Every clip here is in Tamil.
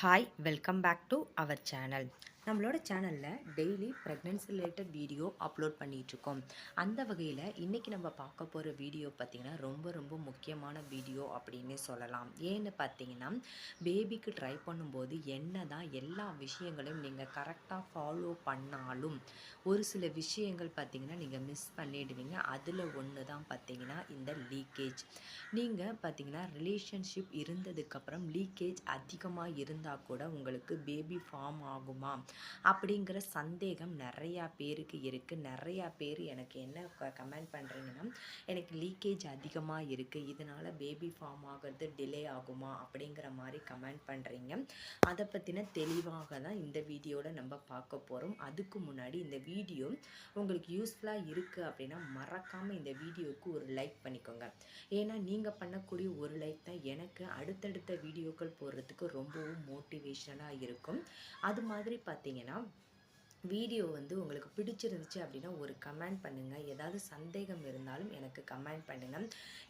hi welcome back to our channel நம்மளோட சேனலில் daily pregnancy related video upload பண்ணிகிட்ருக்கோம் அந்த வகையில் இன்றைக்கி நம்ம பார்க்க போகிற வீடியோ பார்த்திங்கன்னா ரொம்ப ரொம்ப முக்கியமான வீடியோ அப்படின்னே சொல்லலாம். ஏன்னு பார்த்தீங்கன்னா பேபிக்கு ட்ரை பண்ணும்போது என்ன தான் எல்லா விஷயங்களையும் நீங்கள் கரெக்டாக ஃபாலோ பண்ணாலும் ஒரு சில விஷயங்கள் பார்த்திங்கன்னா நீங்கள் மிஸ் பண்ணிடுவீங்க. அதில் ஒன்று தான் பார்த்திங்கன்னா இந்த லீக்கேஜ் நீங்கள் பார்த்தீங்கன்னா ரிலேஷன்ஷிப் இருந்ததுக்கப்புறம் லீக்கேஜ் அதிகமாக இருந்தால் கூட உங்களுக்கு பேபி ஃபார்ம் ஆகுமா? அப்படிங்கிற சந்தேகம் நிறையா பேருக்கு இருக்குது நிறையா பேர் எனக்கு என்ன கமெண்ட் பண்ணுறீங்கன்னா எனக்கு லீக்கேஜ் அதிகமாக இருக்குது இதனால் பேபி ஃபார்ம் ஆகிறது டிலே ஆகுமா? அப்படிங்கிற மாதிரி கமெண்ட் பண்ணுறீங்க அதை பற்றின தெளிவாக தான் இந்த வீடியோவில் நம்ம பார்க்க போகிறோம் அதுக்கு முன்னாடி இந்த வீடியோ உங்களுக்கு யூஸ்ஃபுல்லாக இருக்குது அப்படின்னா மறக்காமல் இந்த வீடியோவுக்கு ஒரு லைக் பண்ணிக்கோங்க. ஏன்னா நீங்கள் பண்ணக்கூடிய ஒரு லைக் தான் எனக்கு அடுத்தடுத்த வீடியோக்கள் போடுறதுக்கு ரொம்பவும் மோட்டிவேஷனாக இருக்கும். அது மாதிரி တင်ရနော် வீடியோ வந்து உங்களுக்கு பிடிச்சிருந்துச்சு அப்படின்னா ஒரு கமெண்ட் பண்ணுங்கள் ஏதாவது சந்தேகம் இருந்தாலும் எனக்கு கமெண்ட் பண்ணுங்கள்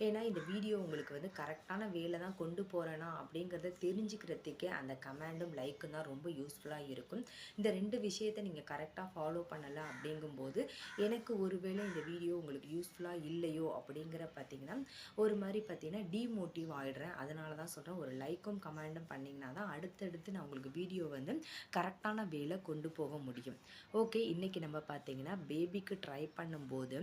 ஏன்னா இந்த வீடியோ உங்களுக்கு வந்து கரெக்டான வேலை தான் கொண்டு போகிறேனா அப்படிங்கிறத தெரிஞ்சுக்கிறதுக்கே அந்த கமெண்டும் லைக்கும் தான் ரொம்ப யூஸ்ஃபுல்லாக இருக்கும். இந்த ரெண்டு விஷயத்தை நீங்கள் கரெக்டாக ஃபாலோ பண்ணலை அப்படிங்கும்போது எனக்கு ஒருவேளை இந்த வீடியோ உங்களுக்கு யூஸ்ஃபுல்லாக இல்லையோ அப்படிங்கிற பார்த்தீங்கன்னா ஒரு மாதிரி பார்த்தீங்கன்னா டிமோட்டிவ் ஆகிடுறேன் அதனால தான் சொல்கிறேன் ஒரு லைக்கும் கமெண்டும் பண்ணிங்கன்னா தான் அடுத்தடுத்து நான் உங்களுக்கு வீடியோ வந்து கரெக்டான வேலை கொண்டு போக முடியும். ஓகே இன்றைக்கி நம்ம பார்த்திங்கன்னா பேபிக்கு ட்ரை பண்ணும்போது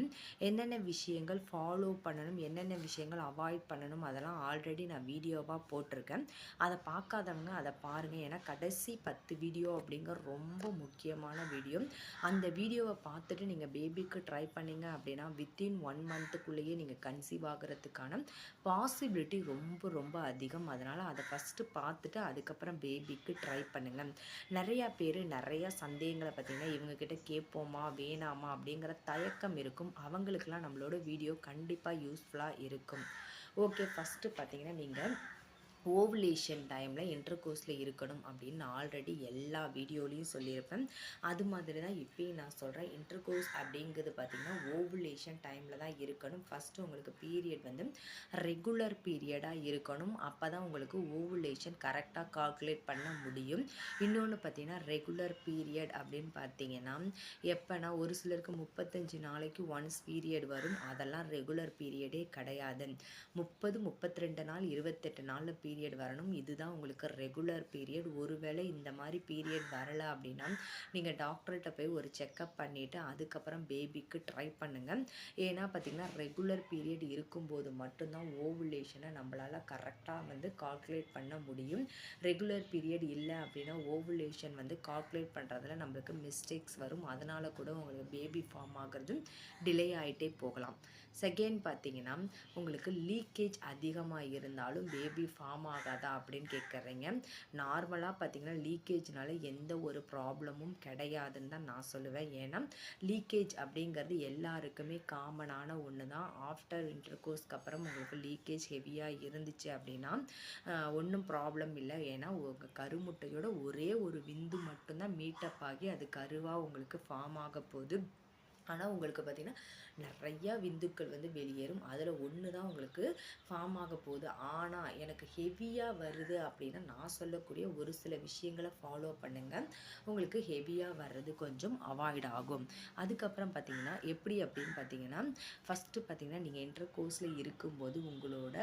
என்னென்ன விஷயங்கள் ஃபாலோ பண்ணணும் என்னென்ன விஷயங்கள் அவாய்ட் பண்ணணும் அதெல்லாம் ஆல்ரெடி நான் வீடியோவாக போட்டிருக்கேன். அதை பார்க்காதவங்க அதை பாருங்கள் ஏன்னா கடைசி பத்து வீடியோ அப்படிங்கிற ரொம்ப முக்கியமான வீடியோ அந்த வீடியோவை பார்த்துட்டு நீங்கள் பேபிக்கு ட்ரை பண்ணிங்க அப்படின்னா வித்தின் ஒன் மந்த்துக்குள்ளேயே நீங்கள் கன்சீவ் ஆகிறதுக்கான பாசிபிலிட்டி ரொம்ப ரொம்ப அதிகம். அதனால் அதை ஃபஸ்ட்டு பார்த்துட்டு அதுக்கப்புறம் பேபிக்கு ட்ரை பண்ணுங்கள் நிறையா பேர் நிறையா சந்தேகங்களை பற்றி பார்த்தீங்கன்னா இவங்கக்கிட்ட கேட்போமா வேணாமா அப்படிங்கிற தயக்கம் இருக்கும். அவங்களுக்கெல்லாம் நம்மளோட வீடியோ கண்டிப்பாக யூஸ்ஃபுல்லாக இருக்கும். ஓகே ஃபஸ்ட்டு பார்த்திங்கன்னா நீங்கள் ஓவுலேஷன் டைமில் இன்டர்கோர்ஸில் இருக்கணும் அப்படின்னு நான் ஆல்ரெடி எல்லா வீடியோலையும் சொல்லியிருப்பேன். அது மாதிரி தான் இப்போயும் நான் சொல்கிறேன் இன்டர்கோர்ஸ் அப்படிங்கிறது பார்த்திங்கன்னா ஓவுலேஷன் டைமில் தான் இருக்கணும். ஃபஸ்ட்டு உங்களுக்கு பீரியட் வந்து ரெகுலர் பீரியடாக இருக்கணும். அப்போ தான் உங்களுக்கு ஓவுலேஷன் கரெக்டாக கால்குலேட் பண்ண முடியும். இன்னொன்று பார்த்திங்கன்னா ரெகுலர் பீரியட் அப்படின்னு பார்த்தீங்கன்னா எப்போனா ஒரு சிலருக்கு முப்பத்தஞ்சு நாளைக்கு ஒன்ஸ் பீரியட் வரும். அதெல்லாம் ரெகுலர் பீரியடே கிடையாது. முப்பது முப்பத்தி ரெண்டு நாள் இருபத்தெட்டு நாளில் பீரியட் வரணும். இதுதான் உங்களுக்கு ரெகுலர் பீரியட் ஒருவேளை இந்த மாதிரி பீரியட் வரலை அப்படின்னா நீங்கள் டாக்டர்கிட்ட போய் ஒரு செக்கப் பண்ணிவிட்டு அதுக்கப்புறம் பேபிக்கு ட்ரை பண்ணுங்கள் ஏன்னா பார்த்திங்கன்னா ரெகுலர் பீரியட் இருக்கும்போது மட்டும்தான் ஓவுலேஷனை நம்மளால் கரெக்டாக வந்து கால்குலேட் பண்ண முடியும். ரெகுலர் பீரியட் இல்லை அப்படின்னா ஓவுலேஷன் வந்து கால்குலேட் பண்ணுறதுல நம்மளுக்கு மிஸ்டேக்ஸ் வரும். அதனால் கூட உங்களுக்கு பேபி ஃபார்ம் ஆகிறது டிலே ஆகிட்டே போகலாம். செகண்ட் பார்த்தீங்கன்னா உங்களுக்கு லீக்கேஜ் அதிகமாக இருந்தாலும் பேபி ஃபார்ம் ஆகாதா அப்படின்னு கேட்குறீங்க நார்மலாக பார்த்தீங்கன்னா லீக்கேஜ்னால எந்த ஒரு ப்ராப்ளமும் கிடையாதுன்னு தான் நான் சொல்லுவேன். ஏன்னா லீக்கேஜ் அப்படிங்கிறது எல்லாருக்குமே காமனான ஒன்று தான் ஆஃப்டர் இன்டர்கோர்ஸ்க்கு அப்புறம் உங்களுக்கு லீக்கேஜ் ஹெவியாக இருந்துச்சு அப்படின்னா ஒன்றும் ப்ராப்ளம் இல்லை. ஏன்னா உங்கள் கருமுட்டையோட ஒரே ஒரு விந்து மட்டும்தான் மீட்டப் ஆகி அது கருவாக உங்களுக்கு ஃபார்ம் ஆக போகுது. ஆனால் உங்களுக்கு பார்த்திங்கன்னா நிறையா விந்துக்கள் வந்து வெளியேறும். அதில் ஒன்று தான் உங்களுக்கு ஃபார்ம் ஆக போகுது. ஆனால் எனக்கு ஹெவியாக வருது அப்படின்னா நான் சொல்லக்கூடிய ஒரு சில விஷயங்களை ஃபாலோ பண்ணுங்கள் உங்களுக்கு ஹெவியாக வர்றது கொஞ்சம் அவாய்ட் ஆகும். அதுக்கப்புறம் பார்த்திங்கன்னா எப்படி அப்படின்னு பார்த்தீங்கன்னா ஃபஸ்ட்டு பார்த்திங்கன்னா நீங்கள் இன்டர் கோர்ஸில் இருக்கும்போது உங்களோட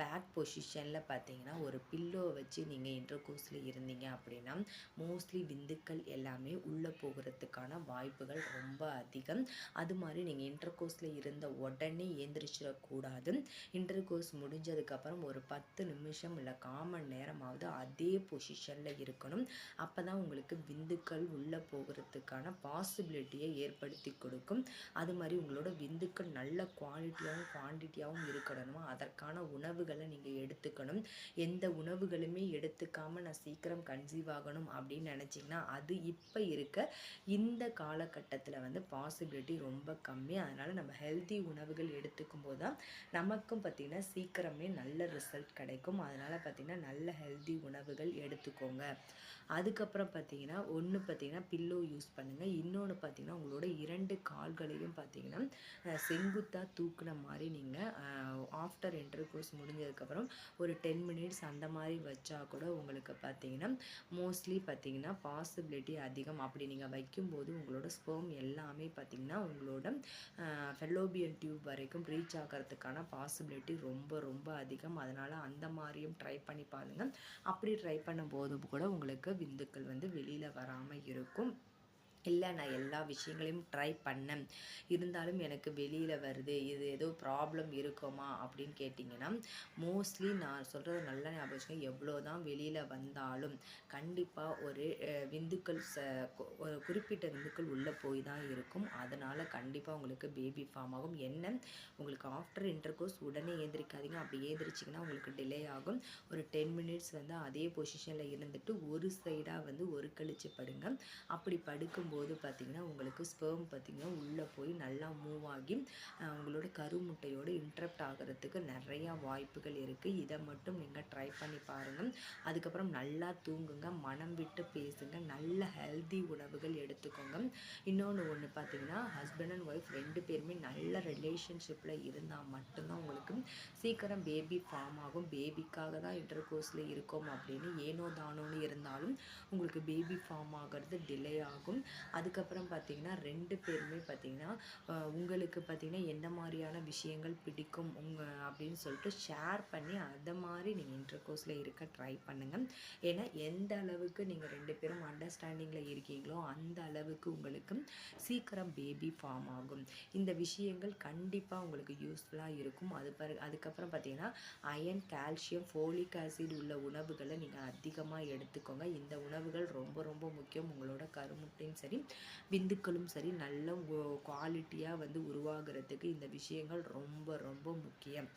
பேக் பொசிஷனில் பார்த்தீங்கன்னா ஒரு பில்லோ வச்சு நீங்கள் இன்டர் கோர்ஸில் இருந்தீங்க அப்படின்னா மோஸ்ட்லி விந்துக்கள் எல்லாமே உள்ளே போகிறதுக்கான வாய்ப்புகள் ரொம்ப அதிகம். அதிகம் அது மாதிரி நீங்கள் இன்டர் கோர்ஸில் இருந்த உடனே ஏந்திரிச்சிடக்கூடாது. இன்டர் கோர்ஸ் முடிஞ்சதுக்கப்புறம் ஒரு பத்து நிமிஷம் இல்லை காமன் நேரமாவது அதே பொசிஷனில் இருக்கணும். அப்போ தான் உங்களுக்கு விந்துக்கள் உள்ளே போகிறதுக்கான பாசிபிலிட்டியை ஏற்படுத்தி கொடுக்கும். அது மாதிரி உங்களோட விந்துக்கள் நல்ல குவாலிட்டியாகவும் குவான்டிட்டியாகவும் இருக்கணும்? அதற்கான உணவுகளை நீங்கள் எடுத்துக்கணும். எந்த உணவுகளுமே எடுத்துக்காமல் நான் சீக்கிரம் கன்சீவ் ஆகணும் அப்படின்னு நினச்சிங்கன்னா அது இப்போ இருக்க இந்த காலகட்டத்தில் வந்து பாஸ் பாசிபிலிட்டி ரொம்ப கம்மி. அதனால் நம்ம ஹெல்தி உணவுகள் எடுத்துக்கும் போது தான் நமக்கும் பார்த்திங்கன்னா சீக்கிரமே நல்ல ரிசல்ட் கிடைக்கும். அதனால் பார்த்திங்கன்னா நல்ல ஹெல்தி உணவுகள் எடுத்துக்கோங்க. அதுக்கப்புறம் பார்த்தீங்கன்னா ஒன்று பார்த்தீங்கன்னா பில்லோ யூஸ் பண்ணுங்கள் இன்னொன்று பார்த்தீங்கன்னா உங்களோட இரண்டு கால்களையும் பார்த்தீங்கன்னா செங்குத்தாக தூக்குன மாதிரி நீங்கள் ஆஃப்டர் இன்டர் கோர்ஸ் முடிஞ்சதுக்கப்புறம் ஒரு டென் மினிட்ஸ் அந்த மாதிரி வச்சா கூட உங்களுக்கு பார்த்தீங்கன்னா மோஸ்ட்லி பார்த்தீங்கன்னா பாசிபிலிட்டி அதிகம். அப்படி நீங்கள் வைக்கும்போது உங்களோட ஸ்பெர்ம் எல்லாமே பார்த்தீங்கன்னா உங்களோட ஃபெல்லோபியன் டியூப் வரைக்கும் ரீச் ஆகிறதுக்கான பாசிபிலிட்டி ரொம்ப ரொம்ப அதிகம். அதனால் அந்த மாதிரியும் ட்ரை பண்ணி பாருங்கள் அப்படி ட்ரை பண்ணும்போது கூட உங்களுக்கு விந்துக்கள் வந்து வெளியில் வராமல் இருக்கும். இல்லை நான் எல்லா விஷயங்களையும் ட்ரை பண்ணேன். இருந்தாலும் எனக்கு வெளியில் வருது. இது ஏதோ ப்ராப்ளம் இருக்குமா? அப்படின்னு கேட்டிங்கன்னா மோஸ்ட்லி நான் சொல்கிறது நல்ல ஞாபகம் எவ்வளோ தான் வெளியில் வந்தாலும் கண்டிப்பாக ஒரு விந்துக்கள் ச ஒரு குறிப்பிட்ட விந்துக்கள் உள்ளே போய் தான் இருக்கும். அதனால் கண்டிப்பாக உங்களுக்கு பேபி ஃபார்ம் ஆகும். என்ன? உங்களுக்கு ஆஃப்டர் இன்டர் கோர்ஸ் உடனே ஏந்திரிக்காதீங்க அப்படி ஏந்திரிச்சிங்கன்னா உங்களுக்கு டிலே ஆகும். ஒரு டென் மினிட்ஸ் வந்து அதே பொசிஷனில் இருந்துட்டு ஒரு சைடாக வந்து ஒரு கழிச்சு படுங்க. அப்படி படுக்கும்போது போது பார்த்திங்கன்னா உங்களுக்கு ஸ்பெர்ம் பார்த்திங்கன்னா உள்ளே போய் நல்லா மூவ் ஆகி உங்களோட கருமுட்டையோடு இன்ட்ரப்ட் ஆகிறதுக்கு நிறையா வாய்ப்புகள் இருக்குது இதை மட்டும் நீங்கள் ட்ரை பண்ணி பாருங்கள் அதுக்கப்புறம் நல்லா தூங்குங்க. மனம் விட்டு பேசுங்க. நல்ல ஹெல்தி உணவுகள் எடுத்துக்கோங்க. இன்னொன்று ஒன்று பார்த்தீங்கன்னா ஹஸ்பண்ட் அண்ட் ஒய்ஃப் ரெண்டு பேருமே நல்ல ரிலேஷன்ஷிப்பில் இருந்தால் மட்டும்தான் உங்களுக்கு சீக்கிரம் பேபி ஃபார்ம் ஆகும். பேபிக்காக தான் இன்டர் கோர்ஸில் இருக்கோம் அப்படின்னு ஏனோ தானோன்னு இருந்தாலும் உங்களுக்கு பேபி ஃபார்ம் ஆகிறது டிலே ஆகும். அதுக்கப்புறம் பார்த்தீங்கன்னா ரெண்டு பேருமே பார்த்தீங்கன்னா உங்களுக்கு பார்த்தீங்கன்னா எந்த மாதிரியான விஷயங்கள் பிடிக்கும் உங்கள் அப்படின்னு சொல்லிட்டு ஷேர் பண்ணி அதை மாதிரி நீங்கள் இன்டர் கோர்ஸில் இருக்க ட்ரை பண்ணுங்கள் ஏன்னா எந்த அளவுக்கு நீங்கள் ரெண்டு பேரும் அண்டர்ஸ்டாண்டிங்கில் இருக்கீங்களோ அந்த அளவுக்கு உங்களுக்கு சீக்கிரம் பேபி ஃபார்ம் ஆகும். இந்த விஷயங்கள் கண்டிப்பாக உங்களுக்கு யூஸ்ஃபுல்லாக இருக்கும். அது பரு அதுக்கப்புறம் பார்த்தீங்கன்னா அயன் கால்சியம் ஃபோலிக் ஆசிட் உள்ள உணவுகளை நீங்கள் அதிகமாக எடுத்து எடுத்துக்கோங்க. இந்த உணவுகள் ரொம்ப ரொம்ப முக்கியம். உங்களோட கருமுட்டையும் சரி விந்துக்களும் சரி நல்ல குவாலிட்டியாக வந்து உருவாகிறதுக்கு இந்த விஷயங்கள் ரொம்ப ரொம்ப முக்கியம்.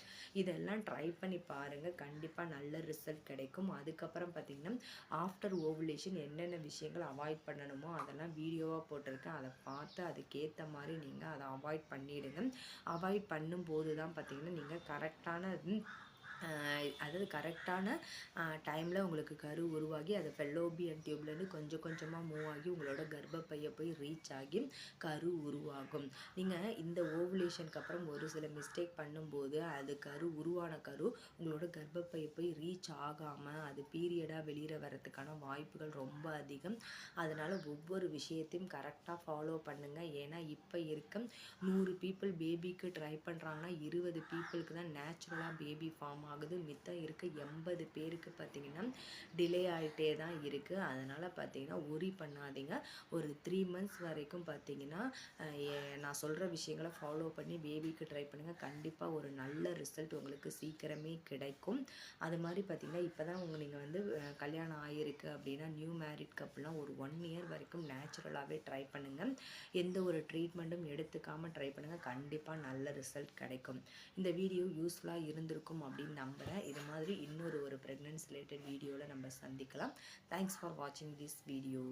இதெல்லாம் ட்ரை பண்ணி பாருங்கள் கண்டிப்பாக நல்ல ரிசல்ட் கிடைக்கும். அதுக்கப்புறம் பார்த்திங்கன்னா ஆஃப்டர் ஓவுலேஷன் என்னென்ன விஷயங்கள் அவாய்ட் பண்ணணுமோ அதெல்லாம் வீடியோவாக போட்டிருக்கேன். அதை பார்த்து அதுக்கேற்ற மாதிரி நீங்கள் அதை அவாய்ட் பண்ணிவிடுங்க அவாய்ட் பண்ணும்போது தான் பார்த்திங்கன்னா நீங்கள் கரெக்டான அதாவது கரெக்டான டைமில் உங்களுக்கு கரு உருவாகி அது ஃபெல்லோபியன் டியூப்லேருந்து கொஞ்சம் கொஞ்சமாக மூவ் ஆகி உங்களோட கர்ப்பப்பையை போய் ரீச் ஆகி கரு உருவாகும். நீங்கள் இந்த ஓவுலேஷனுக்கு அப்புறம் ஒரு சில மிஸ்டேக் பண்ணும்போது அது கரு உருவான கரு உங்களோட கர்ப்பப்பையை போய் ரீச் ஆகாமல் அது பீரியடாக வெளியில் வரதுக்கான வாய்ப்புகள் ரொம்ப அதிகம். அதனால் ஒவ்வொரு விஷயத்தையும் கரெக்டாக ஃபாலோ பண்ணுங்கள் ஏன்னா இப்போ இருக்க நூறு பீப்புள் பேபிக்கு ட்ரை பண்ணுறாங்கன்னா இருபது பீப்புளுக்கு தான் நேச்சுரலாக பேபி ஃபார்ம் ஆகுது மித்தம் இருக்க எண்பது பேருக்கு பார்த்திங்கன்னா டிலே ஆகிட்டே தான் இருக்குது அதனால் பார்த்திங்கன்னா ஒரி பண்ணாதீங்க. ஒரு த்ரீ மந்த்ஸ் வரைக்கும் பார்த்திங்கன்னா நான் சொல்கிற விஷயங்களை ஃபாலோ பண்ணி பேபிக்கு ட்ரை பண்ணுங்கள் கண்டிப்பாக ஒரு நல்ல ரிசல்ட் உங்களுக்கு சீக்கிரமே கிடைக்கும். அது மாதிரி பார்த்திங்கன்னா இப்போ தான் உங்கள் நீங்கள் வந்து கல்யாணம் ஆகிருக்கு அப்படின்னா நியூ மேரிட் கப்புலாம் ஒரு ஒன் இயர் வரைக்கும் நேச்சுரலாகவே ட்ரை பண்ணுங்கள் எந்த ஒரு ட்ரீட்மெண்ட்டும் எடுத்துக்காமல் ட்ரை பண்ணுங்கள் கண்டிப்பாக நல்ல ரிசல்ட் கிடைக்கும். இந்த வீடியோ யூஸ்ஃபுல்லாக இருந்திருக்கும் அப்படின்னு நம்புகிறேன் இது மாதிரி இன்னொரு ஒரு ப்ரெக்னென்ஸ் ரிலேட்டட் வீடியோவில் நம்ம சந்திக்கலாம். தேங்க்ஸ் ஃபார் வாட்சிங் திஸ் வீடியோ